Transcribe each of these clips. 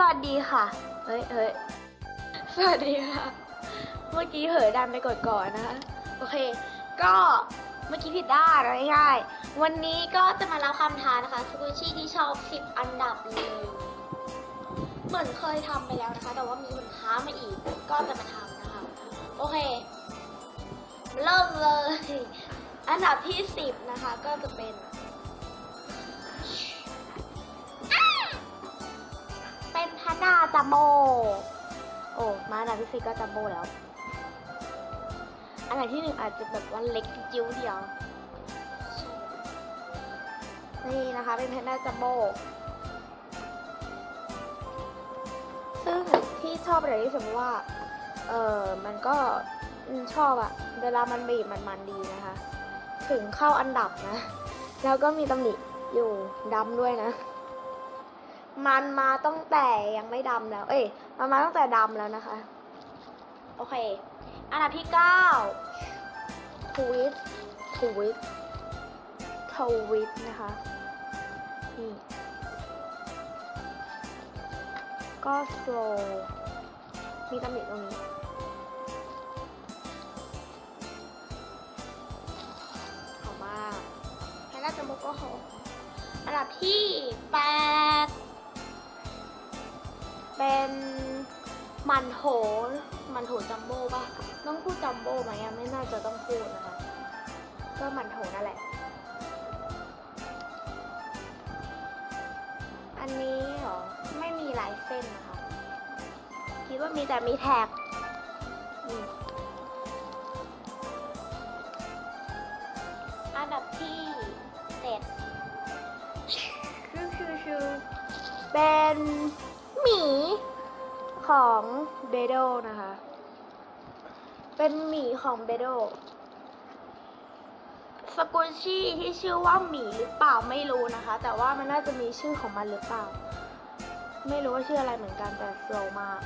สวัสดีค่ะ เฮ้ยเฮ้ยสวัสดีค่ะ เมื่อกี้เหยดันไปกดก่อนนะคะ โอเค ก็เมื่อกี้ผิดด้านง่ายๆวันนี้ก็จะมารับคำท้านะคะสกุชี่ที่ชอบ10 อันดับเลยเหมือนเคยทำไปแล้วนะคะ แต่ว่ามีคนท้ามาอีก ก็จะมาทำนะคะ โอเค เริ่มเลย อันดับที่ 10 นะคะ ก็จะเป็น จัมโบโอ้ มาอันดับที่สี่ก็จัมโบแล้ว อันดับที่หนึ่งอาจจะแบบว่าเล็กจิ้วเดียว นี่นะคะเป็นแพนด้าจัมโบซึ่งที่ชอบอะไรที่สุดเพราะว่า เออมันก็ชอบอะเวลามันบีบมันมันดีนะคะ ถึงเข้าอันดับนะ แล้วก็มีตำหนิอยู่ดำด้วยนะ มันมาตั้งแต่ยังไม่ดำแล้ว เอ้ยมันมาตั้งแต่ดำแล้วนะคะ โอเค อันดับที่เก้าทวิตทวิตทวิตนะคะนี่ก็โซมีตำหนิตรงนี้หอมากแค่น่าจะมุกก็หอมอันดับที่แปด เป็นมันโถมันโถจัมโบ้ป่ะต้องพูดจัมโบ้ไหมอะไม่น่าจะต้องพูดนะคะ ก็มันโถนั่นแหละ อันนี้เหรอ ไม่มีลายเส้นนะคะ คิดว่ามีแต่มีแท็กนี่อันดับที่เจ็ดชูชูชูเป็น หมีของเบโดนะคะ เป็นหมีของเบโดสกุชชี่ที่ชื่อว่าหมีหรือเปล่าไม่รู้นะคะ แต่ว่ามันน่าจะมีชื่อของมันหรือเปล่า ไม่รู้ว่าชื่ออะไรเหมือนกันแต่โซมาก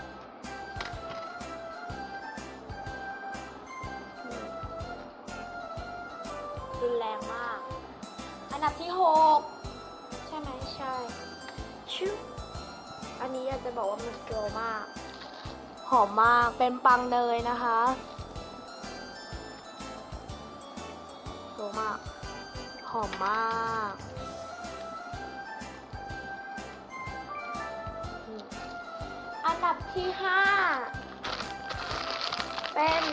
รุนแรงมาก อันดับที่หกใช่ไหมใช่ชิวอั นี้อยากจะบอกว่ามันโซมาก หอมมาก เป็นปังเนยนะคะโซมาก หอมมากอันดับที่ห้าเป็น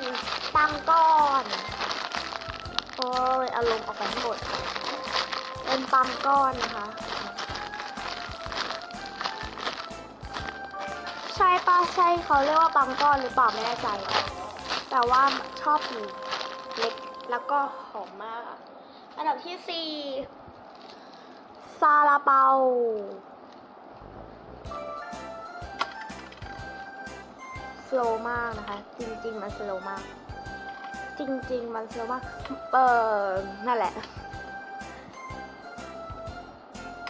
ปังก้อน โอ้ยอารมณ์ออกไปหมด เป็นปังก้อนนะคะ ใช่ปะใช่เขาเรียกว่าปังก้อนหรือเปล่าไม่แน่ใจ แต่ว่าชอบอยู่เล็กแล้วก็หอมมากอะอันดับที่สี่ซาลาเปาสโลมากนะคะ จริง ๆ มันสโลมาก จริง ๆ มันสโลมาก เออนั่นแหละ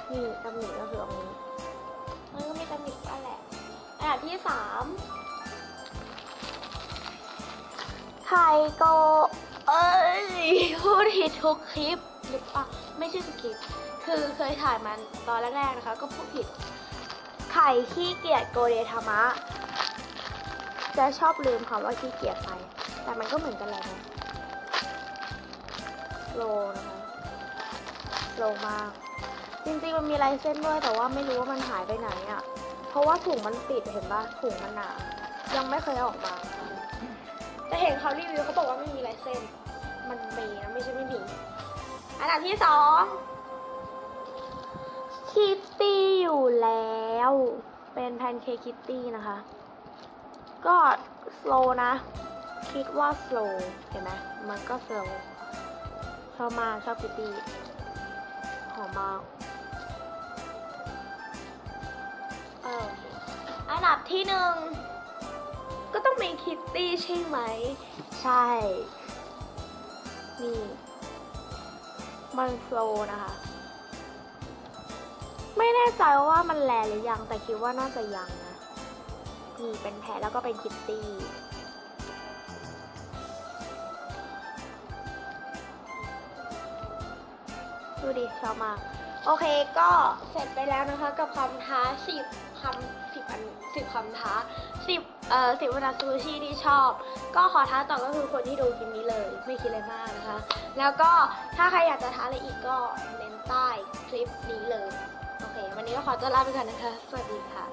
นี่ตำหนิก็คือตรงนี้ อันดับที่สามไทโกเอ้ยพูดผิดทุกคลิปหรือเปล่าไม่ใช่ทุกคลิป คือเคยถ่ายมันตอนแรกๆนะคะ ก็พูดผิด ไข่ขี้เกียจโกเดธามะ จะชอบลืมคำว่าขี้เกียจไป แต่มันก็เหมือนกันแหละนะโลนะคะโลมาก จริงๆมันมีลายเส้นด้วยแต่ว่าไม่รู้ว่ามันหายไปไหนอะ่ะ เพราะว่าถุงมันปิดเห็นปะถุงมันหนา ยังไม่เคยเอาออกมาแต่เห็นเขารีวิวเขาบอกว่าไม่มีลายเส้น มันมีนะไม่ใช่ไม่มี อันดับที่สองคิตตี้อยู่แล้ว เป็นแพนเค้กคิตตี้นะคะ ก็สโลนะ คิดว่าสโลเห็นไหมมันก็สโลชอบมากชอบคิตตี้หอมมาก ดับที่หนึ่งก็ต้องเป็นคิตตี้ใช่ไหม ใช่ นี่ มันโฟนะคะ ไม่แน่ใจว่ามันแลหรือยัง แต่คิดว่าน่าจะยังนะ นี่เป็นแพะแล้วก็เป็นคิตตี้ดูดิชอบมาก โอเคก็เสร็จไปแล้วนะคะกับคำท้าสิบคำสิบอันสิบคำท้าสิบเอ่อสิบวันซูชิที่ชอบ ก็ขอท้าต่อก็คือคนที่ดูคลิปนี้เลยไม่คิดอะไรมากนะคะ แล้วก็ถ้าใครอยากจะท้าอะไรอีกก็เมนใต้คลิปนี้เลย โอเค วันนี้ก็ขอตัวลาไปก่อนนะคะ สวัสดีค่ะ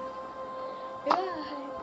บ๊ายบาย